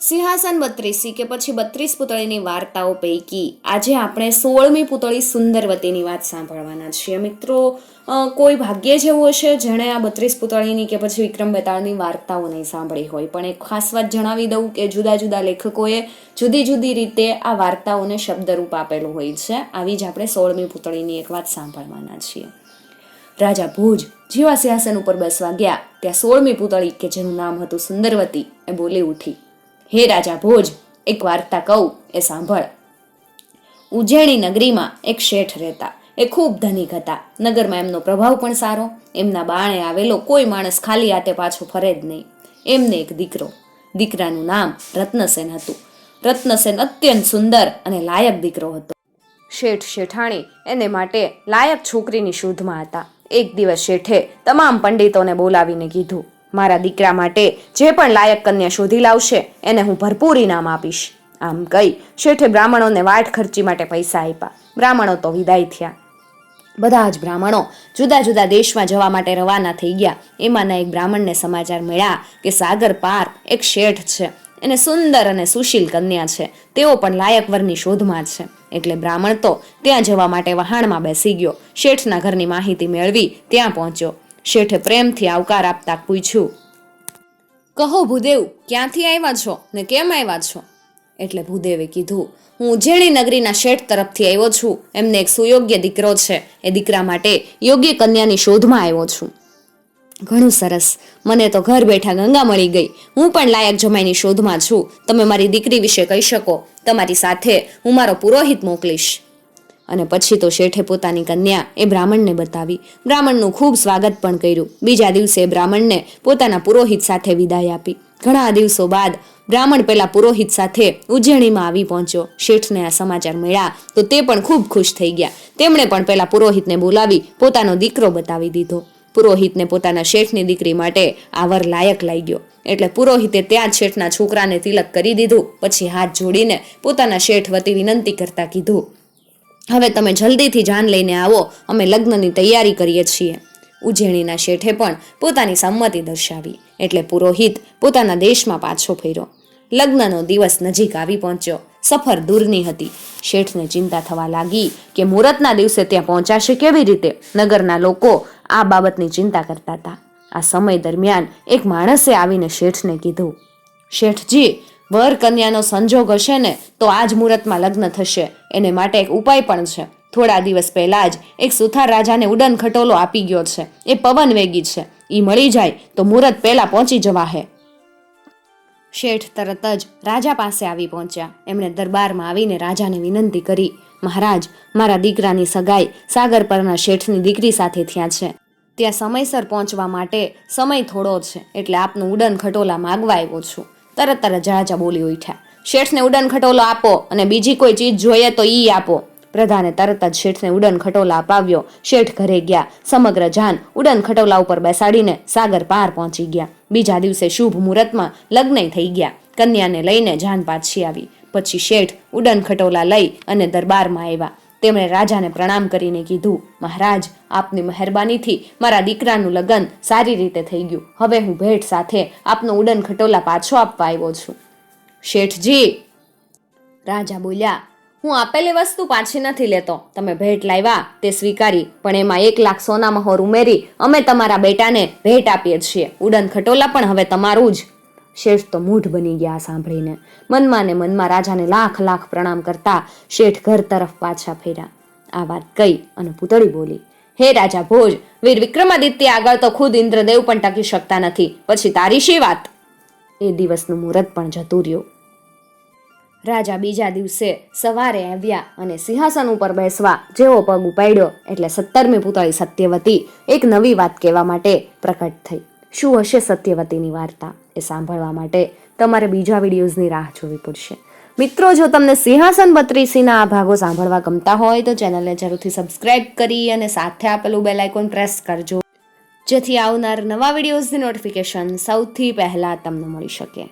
સિંહાસન બત્રીસી કે પછી બત્રીસ પુતળીની વાર્તાઓ પૈકી. આજે આપણે સોળમી પુતળી સુંદરવતીની વાત સાંભળવાના છીએ. મિત્રો કોઈ ભાગ્ય જેવું હશે જેણે આ બત્રીસ પુતળીની કે પછી વિક્રમ બેતાળની વાર્તાઓ નહીં સાંભળી હોય. પણ એક ખાસ વાત જણાવી દઉં કે જુદા જુદા લેખકોએ જુદી જુદી રીતે આ વાર્તાઓને શબ્દરૂપ આપેલું હોય છે. આવી જ આપણે સોળમી પુતળીની એક વાત સાંભળવાના છીએ. રાજા ભુજ જેવા સિંહાસન ઉપર બેસવા ગયા. ત્યાં સોળમી પુતળી, કે જેનું નામ હતું સુંદરવતી, એ બોલી ઉઠી. હે રાજા ભોજ, એક વાર્તા કહું, એ સાંભળ. ઉજ્જૈની નગરીમાં એક શેઠ રહેતા, એ ખૂબ ધનિક હતા. નગરમાં એમનો પ્રભાવ પણ સારો, એમના બાણે આવેલો કોઈ માણસ ખાલી હાથે પાછો ફરે જ નહીં. એમને એક દીકરો, દીકરાનું નામ રત્નસેન હતું. રત્નસેન અત્યંત સુંદર અને લાયક દીકરો હતો. શેઠ શેઠાણી એને માટે લાયક છોકરીની શોધમાં હતા. એક દિવસ શેઠે તમામ પંડિતોને બોલાવીને કીધું મારા દીકરા માટે જે પણ લાયક કન્યા શોધી લાવશે, એને હું ભરપૂર ઇનામ આપીશ. આમ કહી શેઠે બ્રાહ્મણોને વાટ ખર્ચી માટે પૈસા આપ્યા. બ્રાહ્મણો તો વિદાય થયા. બધા જ બ્રાહ્મણો જુદા જુદા દેશમાં જવા માટે રવાના થઈ ગયા. એમાંના એક બ્રાહ્મણને સમાચાર મળ્યા કે સાગર પાર એક શેઠ છે. એને સુંદર અને સુશીલ કન્યા છે. તેઓ પણ લાયક વરની શોધમાં છે. એટલે બ્રાહ્મણ તો ત્યાં જવા માટે વહાણમાં બેસી ગયો. શેઠના ઘરની માહિતી મેળવી ત્યાં પહોંચ્યો. શેઠે પ્રેમથી આવકાર આપતા પૂછ્યું, કહો ભૂદેવ, ક્યાંથી આવ્યા છો ને કેમ આવ્યા છો? એટલે ભૂદેવે કીધું, હું ઉજ્જૈની નગરીના શેઠ તરફથી આવ્યો છું. એમને એક સુયોગ્ય દીકરો છે. એ દીકરા માટે યોગ્ય કન્યાની શોધમાં આવ્યો છું. ઘણું સરસ. મને તો ઘર બેઠા ગંગા મળી ગઈ. હું પણ લાયક જમાઈની શોધમાં છું. તમે મારી દીકરી વિશે કહી શકો. તમારી સાથે હું મારો પુરોહિત મોકલીશ. અને પછી તો શેઠે પોતાની કન્યા એ બ્રાહ્મણને બતાવી. બ્રાહ્મણનું ખૂબ સ્વાગત પણ કર્યું. બીજા દિવસે બ્રાહ્મણને પોતાના પુરોહિત સાથે વિદાય આપી. ઘણા દિવસો બાદ બ્રાહ્મણ પેલા પુરોહિત સાથે ઉજ્જૈનીમાં આવી પહોંચ્યો. શેઠને આ સમાચાર મળ્યા તો તે પણ ખૂબ ખુશ થઈ ગયા. તેમણે પણ પેલા પુરોહિતને બોલાવી પોતાનો દીકરો બતાવી દીધો. પુરોહિતને પોતાના શેઠની દીકરી માટે આ વર લાયક લાગ્યો. એટલે પુરોહિતે ત્યાં શેઠના છોકરાને તિલક કરી દીધું. પછી હાથ જોડીને પોતાના શેઠ વતી વિનંતી કરતા કીધું હવે તમે જલ્દીથી જાન લઈને આવો. અમે લગ્નની તૈયારી કરીએ છીએ. ઉજેણીના શેઠે પણ પોતાની સંમતિ દર્શાવી એટલે પુરોહિત પોતાના દેશમાં પાછો ફર્યો. લગ્નનો દિવસ નજીક આવી પહોંચ્યો. સફર દૂરની હતી. શેઠને ચિંતા થવા લાગી કે મુહૂર્તના દિવસે ત્યાં પહોંચાશે કેવી રીતે? નગરના લોકો આ બાબતની ચિંતા કરતા હતા. આ સમય દરમિયાન એક માણસે આવીને શેઠને કીધું, શેઠજી વર કન્યાનો સંજોગ હશે ને, તો આ જ મુહૂર્તમાં લગ્ન થશે. એને માટે એક ઉપાય પણ છે. થોડા દિવસ પહેલા જ એક સુથાર રાજાને ઉડન ખટોલો આપી ગયો છે. એ પવન વેગી છે. એ મળી જાય તો મુહૂર્ત પહેલા પહોંચી જવા હે શેઠ તરત જ રાજા પાસે આવી પહોંચ્યા. એમણે દરબારમાં આવીને રાજાને વિનંતી કરી, મહારાજ, મારા દીકરાની સગાઈ સાગર પરના શેઠની દીકરી સાથે થયા છે. ત્યાં સમયસર પહોંચવા માટે સમય થોડો છે, એટલે આપનું ઉડન ખટોલા માગવા આવ્યો છું. તરત તરત રાજા બોલી ઉઠ્યા. શેઠને ઉડન ખટોલો આપો અને બીજી કોઈ ચીજ જોઈએ તો ઈ આપો. પ્રધાને તરત જ શેઠને ઉડન ખટોલા અપાવ્યો. શેઠ ઘરે ગયા. સમગ્ર જાન ઉડન ખટોલા ઉપર બેસાડીને સાગર પાર પહોંચી ગયા. બીજા દિવસે શુભ મુહૂર્તમાં લગ્ન થઈ ગયા. કન્યાને લઈને જાન પાછી આવી. પછી શેઠ ઉડન ખટોલા લઈ અને દરબારમાં આવ્યા. તેમણે રાજાને પ્રણામ કરીને કીધું, મહારાજ, આપની મહેરબાનીથી મારા દીકરાનું લગ્ન સારી રીતે થઈ ગયું. હવે હું ભેટ સાથે આપનો ઉડન ખટોલા પાછો આપવા આવ્યો છું. શેઠજી. રાજા બોલ્યા, હું આપેલી વસ્તુ પાછી નથી લેતો. તમે ભેટ લાવ્યા, તે સ્વીકારી, પણ એમાં એક લાખ સોના મહોર ઉમેરી અમે તમારા બેટાને ભેટ આપીએ છીએ. ઉડન ખટોલા પણ હવે તમારું જ. શેઠ તો મૂઢ બની ગયા સાંભળીને. મનમાં ને મનમાં રાજાને લાખ લાખ પ્રણામ કરતા શેઠ ઘર તરફ પાછા ફેર્યા. આ વાત કહી અને પૂતળી બોલી, હે રાજા ભોજ, વીર વિક્રમાદિત્ય આગળ તો ખુદ ઇન્દ્રદેવ પણ ટકી શકતા નથી. પછી તારી શી વાત? એ દિવસનું મુહૂર્ત પણ જતું રહ્યું. રાજા બીજા દિવસે સવારે આવ્યા અને સિંહાસન ઉપર બેસવા જેવો પગ ઉપાડ્યો એટલે સત્તરમી પુતળી સત્યવતી એક નવી વાત કહેવા માટે પ્રકટ થઈ. શું હશે સત્યવતીની વાર્તા એ સાંભળવા માટે તમારે બીજા વિડીયોઝની રાહ જોવી પડશે. મિત્રો, જો તમને સિંહાસન બત્રીસીના આ ભાગો સાંભળવા ગમતા હોય તો ચેનલને જરૂરથી સબસ્ક્રાઇબ કરી અને સાથે આપેલું બેલ આઇકોન પ્રેસ કરજો, જેથી આવનાર નવા વિડીયોઝની નોટિફિકેશન સૌથી પહેલાં તમને મળી શકે.